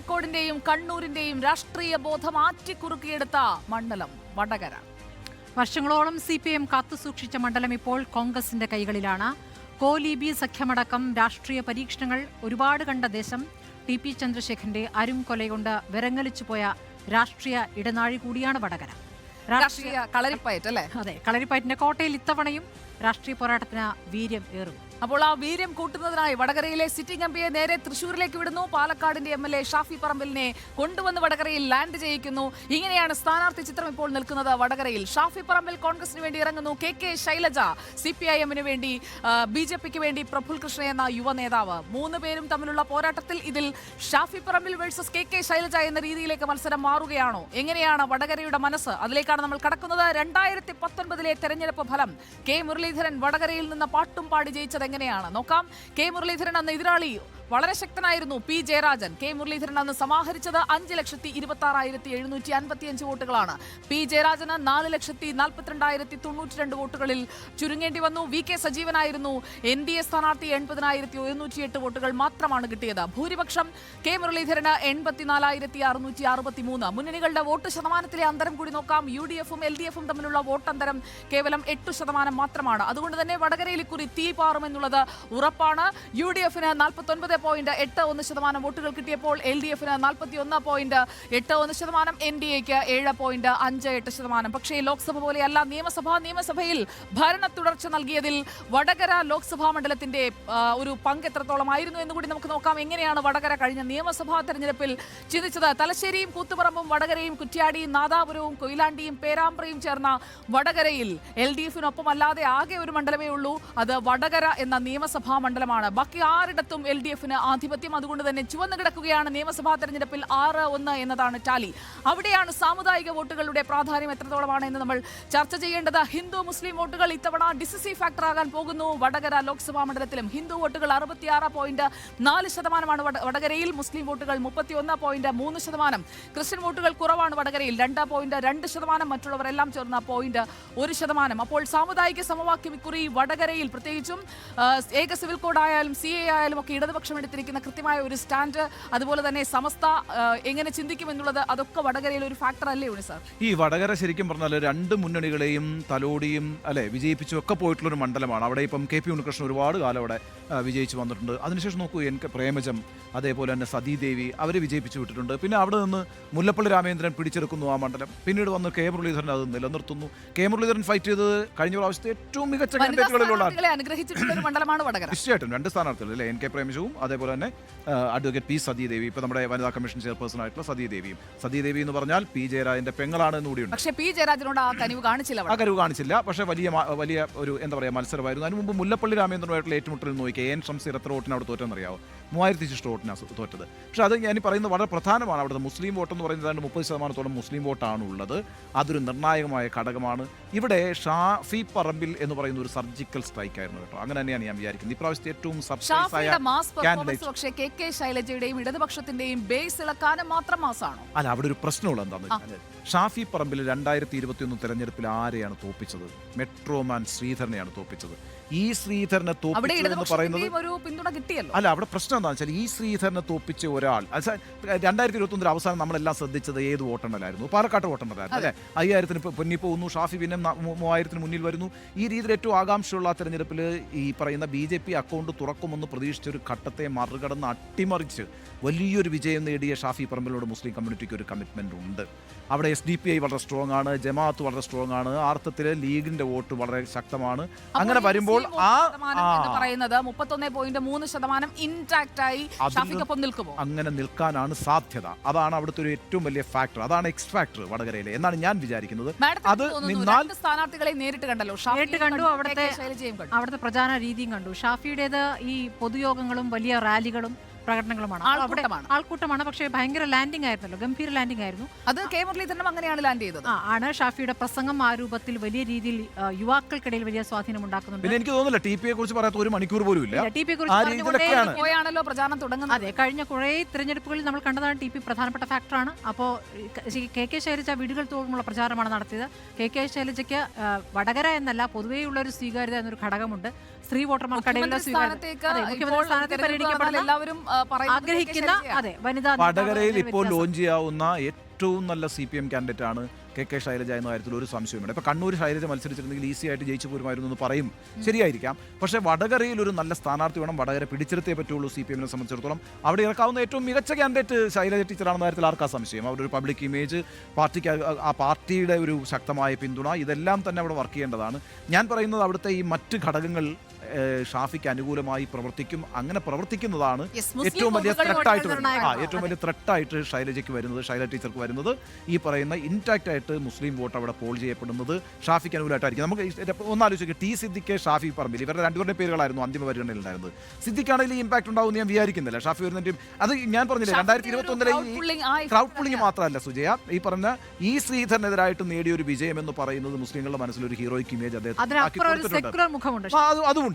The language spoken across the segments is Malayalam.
കോഴിക്കോടിന്റെയും കണ്ണൂരിന്റെയും രാഷ്ട്രീയ ബോധം ആറ്റിക്കുറുക്കിയെടുത്ത മണ്ഡലം വടകര. വർഷങ്ങളോളം സി പി എം കാത്തുസൂക്ഷിച്ച മണ്ഡലം ഇപ്പോൾ കോൺഗ്രസിന്റെ കൈകളിലാണ്. കോലീബി സഖ്യമടക്കം രാഷ്ട്രീയ പരീക്ഷണങ്ങൾ ഒരുപാട് കണ്ട ദേശം ടി പി ചന്ദ്രശേഖരന്റെ അരും കൊലകൊണ്ട് വിറങ്ങലിച്ചു പോയ രാഷ്ട്രീയ ഇടനാഴി കൂടിയാണ് വടകര. രാഷ്ട്രീയ രാഷ്ട്രീയ കളരിപ്പയറ്റ് അല്ലേ അതെ കളരിപ്പയറ്റിന്റെ കോട്ടയിൽ ഇത്തവണയും രാഷ്ട്രീയ പോരാട്ടത്തിന് വീര്യം ഏറും. അപ്പോൾ ആ വീര്യം കൂട്ടുന്നതിനായി വടകരയിലെ സിറ്റിംഗ് എം പിയെ നേരെ തൃശൂരിലേക്ക് വിടുന്നു. പാലക്കാടിന്റെ എം എൽ എ ഷാഫി പറമ്പലിനെ കൊണ്ടുവന്ന് വടകരയിൽ ലാൻഡ് ചെയ്യിക്കുന്നു. ഇങ്ങനെയാണ് സ്ഥാനാർത്ഥി ചിത്രം ഇപ്പോൾ നിൽക്കുന്നത് വടകരയിൽ. ഷാഫി പറമ്പിൽ കോൺഗ്രസിന് വേണ്ടി ഇറങ്ങുന്നു. K K Shailaja C P I എമ്മിന് വേണ്ടി ബി ജെ പിക്ക് വേണ്ടി പ്രഫുൽ കൃഷ്ണ എന്ന യുവ നേതാവ്. മൂന്ന് പേരും തമ്മിലുള്ള പോരാട്ടത്തിൽ ഇതിൽ Shafi Parambil versus K K Shailaja എന്ന രീതിയിലേക്ക് മത്സരം മാറുകയാണോ? എങ്ങനെയാണ് വടകരയുടെ മനസ്സ്? അതിലേക്കാണ് നമ്മൾ കടക്കുന്നത്. രണ്ടായിരത്തി പത്തൊൻപതിലെ തെരഞ്ഞെടുപ്പ് ഫലം കെ മുരളീധരൻ വടകരയിൽ നിന്ന് പാട്ടും പാടി ജയിച്ചത് എങ്ങനെയാണ്? നോക്കാം. കെ മുരളീധരൻ അന്ന് എതിരാളി വളരെ ശക്തനായിരുന്നു പി ജയരാജൻ. കെ മുരളീധരൻ അന്ന് സമാഹരിച്ചത് അഞ്ച് ലക്ഷത്തി ഇരുപത്തി ആറായിരത്തി എഴുന്നൂറ്റി അൻപത്തി അഞ്ച് വോട്ടുകളാണ്. പി ജയരാജന് നാല് ലക്ഷത്തി നാൽപ്പത്തിരണ്ടായിരത്തി തൊണ്ണൂറ്റി രണ്ട് വോട്ടുകളിൽ ചുരുങ്ങേണ്ടി വന്നു. വി കെ സജീവനായിരുന്നു. എൻ ഡി എ സ്ഥാനാർത്ഥി എൺപതിനായിരത്തി ഒരുന്നൂറ്റി എട്ട് വോട്ടുകൾ മാത്രമാണ് കിട്ടിയത്. ഭൂരിപക്ഷം കെ മുരളീധരന് എൺപത്തിനാലായിരത്തി അറുന്നൂറ്റി അറുപത്തി മൂന്ന് മുന്നണികളുടെ വോട്ട് ശതമാനത്തിലെ അന്തരം കൂടി നോക്കാം. യു ഡി എഫും എൽ ഡി എഫും തമ്മിലുള്ള വോട്ടന്തരം കേവലം എട്ട് ശതമാനം മാത്രമാണ്. അതുകൊണ്ട് തന്നെ വടകരയിൽ ഇക്കുറി തീ പാറുമെന്നുള്ളത് ഉറപ്പാണ്. യു ഡി എഫിന് നാൽപ്പത്തൊൻപത് പോയിന്റ് എട്ട് ഒന്ന് ശതമാനം. വോട്ടുകൾ കിട്ടിയപ്പോൾ എൽ ഡി എഫിന് നാൽപ്പത്തി ഒന്ന് പോയിന്റ് എട്ട് ഒന്ന് ശതമാനം. എൻ ഡി എക്ക് ഏഴ് പോയിന്റ് അഞ്ച് എട്ട് ശതമാനം. പക്ഷേ ലോക്സഭ പോലെയല്ല നിയമസഭ നിയമസഭയിൽ ഭരണ തുടർച്ച നൽകിയതിൽ വടകര ലോക്സഭാ മണ്ഡലത്തിന്റെ ഒരു പങ്ക് എത്രത്തോളമായിരുന്നു എന്ന് കൂടി നമുക്ക് നോക്കാം. എങ്ങനെയാണ് വടകര കഴിഞ്ഞ നിയമസഭാ തെരഞ്ഞെടുപ്പിൽ ചിന്തിച്ചത്? തലശ്ശേരിയും കൂത്തുപറമ്പും വടകരയും കുറ്റ്യാടിയും നാദാപുരവും കൊയിലാണ്ടിയും പേരാമ്പ്രയും ചേർന്ന വടകരയിൽ എൽ ഡി എഫിനൊപ്പം അല്ലാതെ ആകെ ഒരു മണ്ഡലമേ ഉള്ളൂ. അത് വടകര എന്ന നിയമസഭാ മണ്ഡലമാണ്. ബാക്കി ആറിടത്തും എൽ ഡി എഫിന് ആധിപത്യം അതുകൊണ്ട് തന്നെ ചുവന്നു കിടക്കുകയാണ് നിയമസഭാ തെരഞ്ഞെടുപ്പിൽ ആറ് ഒന്ന് എന്നതാണ് ടാലി. അവിടെയാണ് സാമുദായിക വോട്ടുകളുടെ പ്രാധാന്യം എത്രത്തോളമാണ് എന്ന് നമ്മൾ ചർച്ച ചെയ്യേണ്ടത്. ഹിന്ദു മുസ്ലിം വോട്ടുകൾ ഇത്തവണ ഡിസിസീവ് ഫാക്ടർ ആകാൻ പോകുന്നു. വടകര ലോക്സഭാ മണ്ഡലത്തിലും ഹിന്ദു വോട്ടുകൾ അറുപത്തിയാറ് പോയിന്റ് നാല് ശതമാനമാണ് വടകരയിൽ. മുസ്ലിം വോട്ടുകൾ മുപ്പത്തിയൊന്ന് പോയിന്റ് മൂന്ന് ശതമാനം. ക്രിസ്ത്യൻ വോട്ടുകൾ കുറവാണ് വടകരയിൽ. രണ്ട് പോയിന്റ് രണ്ട് ശതമാനം. മറ്റുള്ളവരെല്ലാം ചേർന്ന പോയിന്റ് ഒരു ശതമാനം. അപ്പോൾ സാമുദായിക സമവാക്യം ഇക്കുറി വടകരയിൽ. പ്രത്യേകിച്ചും ഏക സിവിൽ കോഡ് ആയാലും സി എ ആയാലും ഒക്കെ ഇടതുപക്ഷം എടുത്തിരിക്കുന്ന കൃത്യമായ ഒരു സ്റ്റാൻഡ് അതുപോലെ തന്നെ സമസ്ത എങ്ങനെ ചിന്തിക്കുമെന്നുള്ളത് അതൊക്കെ വടകരയിൽ ഒരു ഫാക്ടർ അല്ലേ ഉണ്ണി സാർ? ഈ വടകര ശരിക്കും പറഞ്ഞാൽ രണ്ട് മുന്നണികളെയും തലോടിയും അല്ലെ വിജയിപ്പിച്ചും ഒക്കെ പോയിട്ടുള്ള ഒരു മണ്ഡലമാണ്. അവിടെ ഇപ്പം കെ പി ഉണ്ണികൃഷ്ണൻ ഒരുപാട് കാലം അവിടെ വിജയിച്ചു വന്നിട്ടുണ്ട്. അതിനുശേഷം നോക്കൂ എൻ പ്രേമജം അതേപോലെ തന്നെ സതീദേവി അവരെ വിജയിപ്പിച്ചു വിട്ടിട്ടുണ്ട്. പിന്നെ അവിടെ നിന്ന് മുല്ലപ്പള്ളി രാമേന്ദ്രൻ പിടിച്ചെടുക്കുന്നു ആ മണ്ഡലം. പിന്നീട് വന്ന് കെ മുരളീധരൻ അത് നിലനിർത്തുന്നു. കെ മുരളീധരൻ ഫൈറ്റ് ചെയ്തത് കഴിഞ്ഞ പ്രാവശ്യത്തെ ഏറ്റവും മികച്ച കാൻഡിഡേറ്റുകളിലുള്ള തീർച്ചയായിട്ടും രണ്ട് സ്ഥാനാർത്ഥികൾ അല്ലേ? എൻ കെ പ്രേമജവും അതേപോലെ തന്നെ അഡ്വക്കേറ്റ് പി സതീദേവി ഇപ്പോൾ നമ്മുടെ വനിതാ കമ്മീഷൻ ചെയർപേഴ്സൺ ആയിട്ടുള്ള സതീദേവിയും സതീദേവി എന്ന് പറഞ്ഞാൽ പി ജയരാജന്റെ പെങ്ങളാണ് എന്നുകൂടിയുണ്ട് പക്ഷേ പി ജയരാജനോട് ആ കനിവ് കാണിച്ചില്ല ആ കരുവ് കാണിച്ചില്ല. പക്ഷേ വലിയ വലിയ ഒരു എന്താ പറയുക മത്സരമായിരുന്നു. അതിന് മുമ്പ് മുല്ലപ്പള്ളി രാമേന്ദ്രനുമായിട്ടുള്ള ഏറ്റുമുട്ടൽ നോക്കി എൻ ഷംസീർ എത്ര വോട്ടിന് അവിടെ തോറ്റെന്നറിയാവോ മൂവായിരത്തി ശിഷ്ട വോട്ടിനാണ് തോറ്റത്. പക്ഷേ അത് ഞാൻ പറയുന്നത് വളരെ പ്രധാനമാണ്. അവിടുത്തെ മുസ്ലിം വോട്ട് എന്ന് പറയുന്നത് ഏതാണ്ട് മുപ്പത് ശതമാനത്തോളം മുസ്ലിം വോട്ടാണ് ഉള്ളത് അതൊരു നിർണായകമായ ഘടകമാണ്. ഇവിടെ ഷാഫി പറമ്പിൽ എന്ന് പറയുന്ന ഒരു സർജിക്കൽ സ്ട്രൈക്ക് ആയിരുന്നു കേട്ടോ. അങ്ങനെ തന്നെയാണ് ഞാൻ വിചാരിക്കുന്നത്. ഇപ്രാവശ്യത്തെ ഏറ്റവും പക്ഷേ കെ കെ ശൈലജയുടെയും ഇടതുപക്ഷത്തിന്റെയും ബേസ് ഇളക്കാനും മാത്രം മാസമാണോ അല്ല അവിടെ ഒരു പ്രശ്നമുള്ള എന്താണെന്ന് വെച്ചാൽ ഷാഫി പറമ്പിൽ രണ്ടായിരത്തി ഇരുപത്തി ഒന്ന് തെരഞ്ഞെടുപ്പിൽ ആരെയാണ് തോപ്പിച്ചത്? മെട്രോമാൻ ശ്രീധരനെയാണ് തോപ്പിച്ചത്. ഈ ശ്രീധരനെ തോപ്പിച്ചത് തോപ്പിച്ചു എന്ന് പറയുന്നത് ഇടതുപക്ഷത്തിന്റെയും ഒരു പിന്തുണ കിട്ടിയല്ലോ. അല്ല അവിടെ പ്രശ്നം എന്താണെന്ന് വെച്ചാൽ ഈ ശ്രീധരനെ തോപ്പിച്ച ഒരാൾ രണ്ടായിരത്തി ഇരുപത്തി ഒന്നിൽ അവസാനം നമ്മളെല്ലാം ശ്രദ്ധിച്ചത് ഏത് വോട്ടെണ്ണലായിരുന്നു? പാലക്കാട്ട് വോട്ടെണ്ണലായിരുന്നു അല്ലേ? അയ്യായിരത്തിന് പൊന്നി പോകുന്നു ഷാഫി പിന്നെ മൂവായിരത്തിന് മുന്നിൽ വരുന്നു. ഈ രീതിയിൽ ഏറ്റവും ആകാംക്ഷയുള്ള തെരഞ്ഞെടുപ്പിൽ ഈ പറയുന്ന ബി ജെ പി അക്കൗണ്ട് തുറക്കുമെന്ന് പ്രതീക്ഷിച്ച ഒരു ഘട്ടത്തെ മറികടന്ന് അട്ടിമറിച്ച് വലിയൊരു വിജയം നേടിയ ഷാഫി പറമ്പിലോട് മുസ്ലിം കമ്മ്യൂണിറ്റിക്ക് ഒരു കമ്മിറ്റ്മെന്റ് ഉണ്ട്. അവിടെ എസ് ഡി പി ഐ വളരെ സ്ട്രോങ് ആണ് ജമാഅത്ത് വളരെ സ്ട്രോങ് ആണ് ആർത്ഥത്തിൽ ലീഗിന്റെ വോട്ട് വളരെ ശക്തമാണ്. അങ്ങനെ വരുമ്പോൾ ആ. പറയുന്നത് മുപ്പത്തൊന്ന് പോയിന്റ് മൂന്ന് ശതമാനം ഇൻടാക്ട് ആയി ഷാഫിക്കൊപ്പം നിൽക്കുമോ? അങ്ങനെ നിൽക്കാനാണ് സാധ്യത. അതാണ് അവിടുത്തെ ഒരു ഏറ്റവും വലിയ ഫാക്ടർ അതാണ് എക്സ് ഫാക്ടർ വടകരയിലെ. എന്നാണ് ഞാൻ വിചാരിക്കുന്നത്. അത് നിന്നാൽ സ്ഥാനാർത്ഥികളെ നേരിട്ട് കണ്ടല്ലോ. നേരിട്ട് കണ്ടു. അവിടുത്തെ അവിടുത്തെ പ്രചാരണ രീതിയും കണ്ടു. ഷാഫിയുടേത് ഈ പൊതുയോഗങ്ങളും വലിയ റാലികളും പ്രകടനങ്ങളുമാണ്. ആൾക്കൂട്ടമാണ്. ആൾക്കൂട്ടമാണ്. പക്ഷേ ഭയങ്കര ലാൻഡിംഗ് ആയിരുന്നല്ലോ. ഗംഭീര ലാൻഡിംഗ് ആയിരുന്നു. അത് കെ മുരളീധരനും അങ്ങനെയാണ് ലാൻഡ് ചെയ്തത്. ആ ആണ് ഷാഫിയുടെ പ്രസംഗം ആ രൂപത്തിൽ വലിയ രീതിയിൽ ആ, യുവാക്കൾക്കിടയിൽ വലിയ സ്വാധീനം ഉണ്ടാക്കുന്നുണ്ട്. പിന്നെ എനിക്ക് തോന്നുന്നില്ല ടി പിയെ കുറിച്ച് പറയാത്ത ഒരു മണിക്കൂർ പോലും ഇല്ല. ടി പി ആ കുറിച്ച് രീതിയിലൊക്കെയാണ്. പോയാണല്ലോ പ്രചാരണം തുടങ്ങുന്നത്. അതെ കഴിഞ്ഞ കുറേ തിരഞ്ഞെടുപ്പുകളിൽ നമ്മൾ കണ്ടതാണ് ടി പി പ്രധാനപ്പെട്ട ഫാക്ടറാണ് അപ്പോൾ കെ കെ ശൈലജ വീടുകൾ തോറുമുള്ള പ്രചാരണമാണ് നടത്തിയത്. കെ കെ ശൈലജയ്ക്ക് ആ, വടകര എന്നല്ല പൊതുവേയുള്ള ഒരു സ്വീകാര്യത എന്നൊരു ഘടകമുണ്ട്. സ്ത്രീ വോട്ടർമാർക്കിടയിലുള്ള. ആഗ്രഹിക്കുന്ന അതെ വനിതാ വടകരയിൽ ഇപ്പോൾ ലോഞ്ച് ചെയ്യാവുന്ന ഏറ്റവും നല്ല സി പി എം കാൻഡിഡേറ്റ് ആണ് കെ കെ ശൈലജ എന്ന കാര്യത്തിൽ ഒരു സംശയമുണ്ട് ഇപ്പൊ കണ്ണൂർ ശൈലജ മത്സരിച്ചിരുന്നെങ്കിൽ ഈസി ആയിട്ട് ജയിച്ചു പോരുമായിരുന്നു എന്ന് പറയും. ശരിയായിരിക്കാം. പക്ഷേ വടകരയിൽ ഒരു നല്ല സ്ഥാനാർത്ഥി വേണം വടകര പിടിച്ചെടുത്തേ പറ്റുള്ളൂ സി പി എമ്മിനെ സംബന്ധിച്ചിടത്തോളം. അവിടെ ഇറക്കാവുന്ന ഏറ്റവും മികച്ച കാൻഡിഡേറ്റ് ശൈലജ ടീച്ചറാണെന്ന കാര്യത്തിൽ ആർക്കാ സംശയം? അവരുടെ ഒരു പബ്ലിക് ഇമേജ് പാർട്ടിക്ക് ആ- പാർട്ടിയുടെ ഒരു ശക്തമായ പിന്തുണ ഇതെല്ലാം തന്നെ അവിടെ വർക്ക് ചെയ്യേണ്ടതാണ്. ഞാൻ പറയുന്നത് അവിടുത്തെ ഈ മറ്റ് ഘടകങ്ങൾ ഷാഫിക്ക് അനുകൂലമായി പ്രവർത്തിക്കും അങ്ങനെ പ്രവർത്തിക്കുന്നതാണ് ഏറ്റവും വലിയ ത്രെട്ടായിട്ട് വരുന്നത് ആ. ഏറ്റവും വലിയ ത്രെട്ടായിട്ട് ശൈലജയ്ക്ക് വരുന്നത് ഷൈല ടീച്ചർക്ക് വരുന്നത്. ഈ പറയുന്ന ഇൻടാക്റ്റ് ആയിട്ട് മുസ്ലിം വോട്ട് അവിടെ പോൾ ചെയ്യപ്പെടുന്നത് ഷാഫിക്ക് അനുകൂലമായിട്ടായിരിക്കും. നമുക്ക് ഒന്ന് ഒന്നാലോചിക്കുക ടി സിദ്ദിഖ് ഷാഫി പറമ്പിൽ ഇവരുടെ രണ്ടുപേരുടെ പേരുകളായിരുന്നു അന്തിമ പരിഗണനയിൽ ഉണ്ടായിരുന്നത് സിദ്ദിഖാണെങ്കിൽ ഈ ഇമ്പാക്ട് ഉണ്ടാവും ഞാൻ വിചാരിക്കുന്നില്ല. ഷാഫി വരുന്നതിന്റെ അത് ഞാൻ പറഞ്ഞില്ല രണ്ടായിരത്തി ഇരുപത്തി ഒന്നിലെ effect ക്രൗഡ് പുള്ളിങ് മാത്രമല്ല സുജയ. ഈ പറഞ്ഞ ഈ ശ്രീധരനെതിരായിട്ട് നേടിയ ഒരു വിജയം എന്ന് പറയുന്നത് മുസ്ലിങ്ങളുടെ മനസ്സിലൊരു ഹീറോയ്ക്ക് ഇമേജ് അദ്ദേഹം അതിനപ്പുറം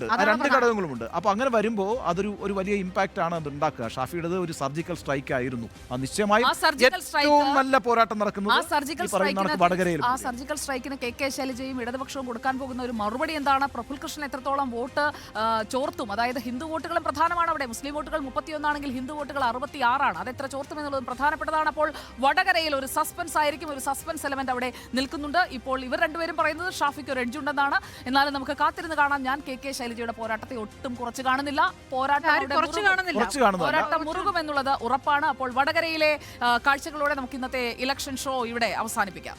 മുഖമുണ്ട് ആ, രണ്ട് ഘടകങ്ങളും ഘടകങ്ങളുമുണ്ട്. അപ്പൊ അങ്ങനെ വരുമ്പോൾ അതൊരു ഒരു വലിയ ഇമ്പാക്റ്റ് ആണ് അത് ഉണ്ടാക്കുക. ഷാഫിയുടെ ഒരു സർജിക്കൽ സ്ട്രൈക്ക് ആയിരുന്നു. അത് നിശ്ചയമായും ഏറ്റവും നല്ല പോരാട്ടം നടക്കുന്നത് ഈ വടകരയിൽ ആ സർജിക്കൽ സ്ട്രൈക്കിന് കെ കെ ശൈലജയും ഇടതുപക്ഷവും കൊടുക്കാൻ പോകുന്ന ഒരു മറുപടി എന്താണ്? പ്രഫുൽ കൃഷ്ണൻ എത്രത്തോളം വോട്ട് ചോർത്തും? അതായത് ഹിന്ദു വോട്ടുകളും പ്രധാനമാണ് അവിടെ. മുസ്ലിം വോട്ടുകൾ മുപ്പത്തിയൊന്നാണെങ്കിൽ ഹിന്ദു വോട്ടുകൾ അറുപത്തി ആറാണ് അത് എത്ര ചോർത്തും എന്നുള്ളതും പ്രധാനപ്പെട്ടതാണ്. അപ്പോൾ വടകരയിൽ ഒരു സസ്പെൻസ് ആയിരിക്കും. ഒരു സസ്പെൻസ് എലമെന്റ് അവിടെ നിൽക്കുന്നുണ്ട്. ഇപ്പോൾ ഇവർ രണ്ടുപേരും പറയുന്നത് ഷാഫിക്ക് ഒരു എഡ്ജ് ഉണ്ടെന്നാണ്. എന്നാലും നമുക്ക് കാത്തിരുന്ന് കാണാം. ഞാൻ കെ കെ ശൈലജയുടെ പോരാട്ടത്തെ ഒട്ടും കുറച്ച് കാണുന്നില്ല. പോരാട്ടം കുറച്ച് കാണുന്നില്ല. പോരാട്ടം മുറുകും എന്നുള്ളത് ഉറപ്പാണ്. അപ്പോൾ വടകരയിലെ കാഴ്ചകളോടെ നമുക്ക് ഇന്നത്തെ ഇലക്ഷൻ ഷോ ഇവിടെ അവസാനിപ്പിക്കാം.